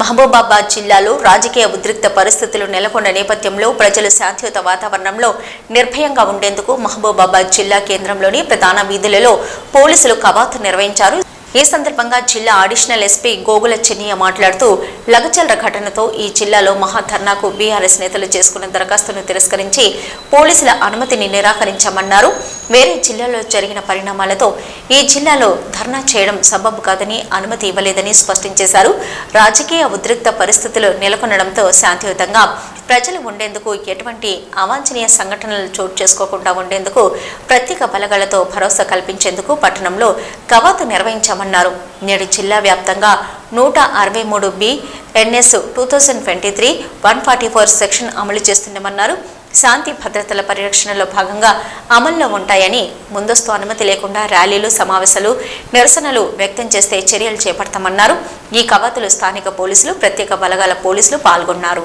మహబూబాబాద్ జిల్లాలో రాజకీయ ఉద్రిక్త పరిస్థితులు నెలకొన్న నేపథ్యంలో ప్రజలు శాంతియుత వాతావరణంలో నిర్భయంగా ఉండేందుకు మహబూబాబాద్ జిల్లా కేంద్రంలోని ప్రధాన వీధులలో పోలీసులు కవాతు నిర్వహించారు. ఈ సందర్భంగా జిల్లా అడిషనల్ ఎస్పీ గోగుల చెన్నయ్య మాట్లాడుతూ లగచల్ర ఘటనతో ఈ జిల్లాలో మహాధర్నాకు బీఆర్ఎస్ నేతలు చేసుకున్న దరఖాస్తును తిరస్కరించి పోలీసుల అనుమతిని నిరాకరించామన్నారు. వేరే జిల్లాలో జరిగిన పరిణామాలతో ఈ జిల్లాలో ధర్నా చేయడం సబబు కాదని అనుమతి ఇవ్వలేదని స్పష్టం చేశారు. రాజకీయ ఉద్రిక్త పరిస్థితులు నెలకొనడంతో శాంతియుతంగా ప్రజలు ఉండేందుకు ఎటువంటి అవాంఛనీయ సంఘటనలు చోటు చేసుకోకుండా ఉండేందుకు ప్రత్యేక బలగాలతో భరోసా కల్పించేందుకు పట్టణంలో కవాతు నిర్వహించామన్నారు. నేడు జిల్లా వ్యాప్తంగా నూట అరవై మూడు B N S two thousand twenty three one forty four section అమలు చేస్తున్నామన్నారు శాంతి భద్రతల పరిరక్షణలో భాగంగా అమల్లో ఉంటాయని ముందస్తు అనుమతి లేకుండా ర్యాలీలు సమావేశాలు నిరసనలు వ్యక్తం చేస్తే చర్యలు చేపడతామన్నారు. ఈ కవాతులు స్థానిక పోలీసులు ప్రత్యేక బలగాల పోలీసులు పాల్గొన్నారు.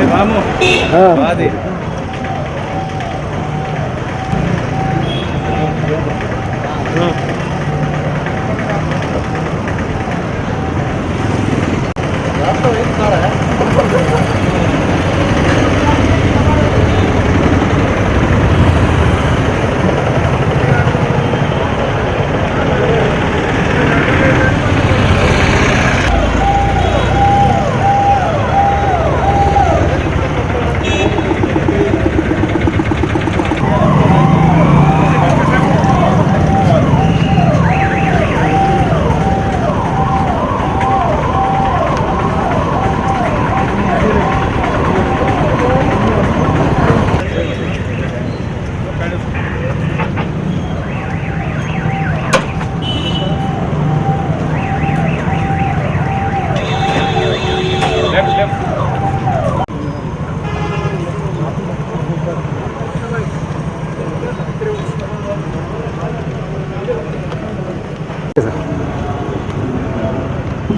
అది లెఫ్ట్ లెఫ్ట్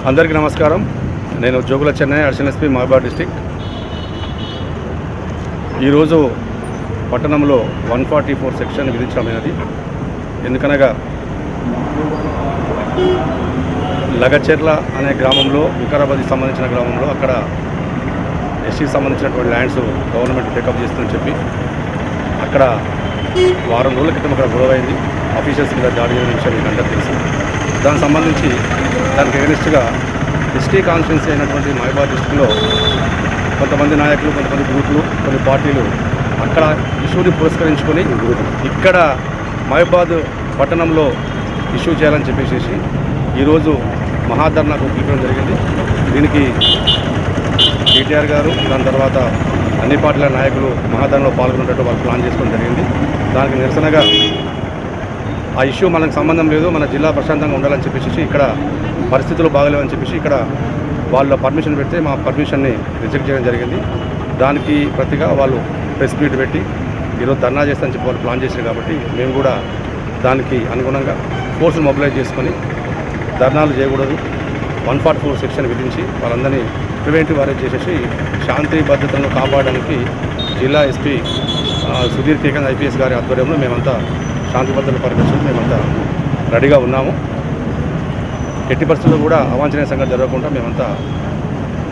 అందరికీ నమస్కారం. నేను జోగుల చెన్నై అర్షన్ ఎస్పీ మహబాద్ డిస్టిక్ ఈరోజు పట్టణంలో వన్ ఫార్టీ ఫోర్ సెక్షన్ విధించడమైనది. ఎందుకనగా లగచెర్ల అనే గ్రామంలో వికారాబాద్కి సంబంధించిన గ్రామంలో అక్కడ ఎస్సీకి సంబంధించినటువంటి ల్యాండ్స్ గవర్నమెంట్ పికప్ చేస్తుందని చెప్పి అక్కడ వారం రోజుల క్రితం అక్కడ గొడవైంది. అయింది మీద దాడి జరిగిన విషయం మీకు అందరూ తెలుసు. దానికి సంబంధించి దానికి ఎగనిస్ట్గా ఎస్టీ కాన్స్టిట్యున్సీ అయినటువంటి మహిబాద్ డిస్టిక్లో కొంతమంది నాయకులు కొంతమంది గ్రూపులు కొన్ని పార్టీలు అక్కడ ఇష్యూని పురస్కరించుకొని ఇక్కడ మహబాద్ పట్టణంలో ఇష్యూ చేయాలని చెప్పేసి ఈరోజు మహాధర్నాకు పిలవడం జరిగింది. దీనికి కేటీఆర్ గారు దాని తర్వాత అన్ని పార్టీల నాయకులు మహాధర్నలో పాల్గొనేటట్టు వాళ్ళు ప్లాన్ చేసుకోవడం జరిగింది. దానికి నిరసనగా ఆ ఇష్యూ మనకు సంబంధం లేదు మన జిల్లా ప్రశాంతంగా ఉండాలని చెప్పేసి ఇక్కడ పరిస్థితులు బాగలేవని చెప్పేసి ఇక్కడ వాళ్ళ పర్మిషన్ పెడితే మా పర్మిషన్ని రిజెక్ట్ చేయడం జరిగింది. దానికి ప్రతిగా వాళ్ళు ప్రెస్ మీట్ పెట్టి ఈరోజు ధర్నా చేస్తానని చెప్పి వాళ్ళు ప్లాన్ చేశారు కాబట్టి మేము కూడా దానికి అనుగుణంగా ఫోర్సులు మొబిలైజ్ చేసుకొని ధర్నాలు చేయకూడదు. వన్ ఫార్టీ ఫోర్ సెక్షన్ విధించి వాళ్ళందరినీ ప్రివెంటివ్ అరెస్ట్ చేసేసి శాంతి భద్రతలను కాపాడడానికి జిల్లా ఎస్పీ సుధీర్ కేకన్ ఐపీఎస్ గారి ఆధ్వర్యంలో మేమంతా శాంతి భద్రతల పరిరక్షణ మేమంతా రెడీగా ఉన్నాము. ఎట్టి పరిస్థితుల్లో కూడా అవాంఛనీయ సంఘటన జరగకుండా మేమంతా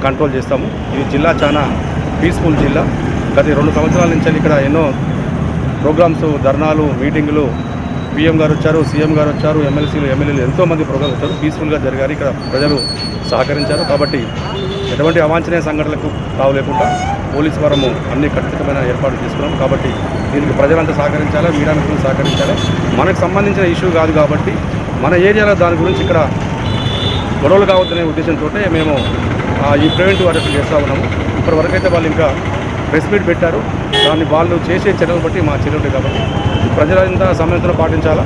కంట్రోల్ చేస్తాము. ఈ జిల్లా చాలా పీస్ఫుల్ జిల్లా. గత రెండు సంవత్సరాల నుంచి ఇక్కడ ఎన్నో ప్రోగ్రామ్స్ ధర్నాలు మీటింగులు. పిఎం గారు వచ్చారు సీఎం గారు వచ్చారు ఎమ్మెల్సీలు ఎమ్మెల్యేలు ఎంతోమంది ప్రోగ్రామ్స్ వచ్చారు. పీస్ఫుల్గా జరిగారు. ఇక్కడ ప్రజలు సహకరించారు. కాబట్టి ఎటువంటి అవాంఛనీయ సంఘటనలకు తావు లేకుండా పోలీసు వారము అన్ని ఖచ్చితమైన ఏర్పాట్లు తీసుకున్నాం కాబట్టి దీనికి ప్రజలంతా సహకరించాలి మీడియా మిత్రులు సహకరించాలి. మనకు సంబంధించిన ఇష్యూ కాదు కాబట్టి మన ఏరియాలో దాని గురించి ఇక్కడ గొడవలు కావద్దనే ఉద్దేశంతో మేము ఈ ప్రివెంటివ్ అరెస్ట్ చేస్తూ ఉన్నాము. ఇప్పటివరకైతే వాళ్ళు ఇంకా ప్రెస్ మీట్ పెట్టారు. దాన్ని వాళ్ళు చేసే చర్యలు బట్టి మా చర్యలు కాబట్టి ప్రజలంతా సమయంతో పాటించాలా?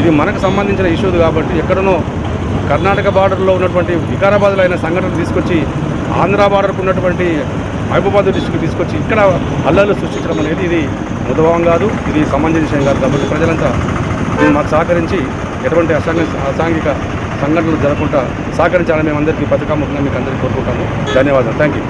ఇది మనకు సంబంధించిన ఇష్యూది కాబట్టి ఎక్కడనో కర్ణాటక బార్డర్లో ఉన్నటువంటి వికారాబాద్లో అయిన సంఘటన తీసుకొచ్చి ఆంధ్ర బార్డర్కు ఉన్నటువంటి మహబూబాద్ డిస్టిక్ తీసుకొచ్చి ఇక్కడ అల్లర్లు సృష్టించడం అనేది ఇది ముదభావం కాదు ఇది సమంజన విషయం కాదు కాబట్టి ప్రజలంతా దీన్ని మాకు సహకరించి ఎటువంటి అసాంఘ అసాంఘిక సంఘటనలు జరగకుండా సహకరించాలని మేము అందరికీ పథకం మీకు అందరికీ కోరుకుంటాము. ధన్యవాదాలు. Thank you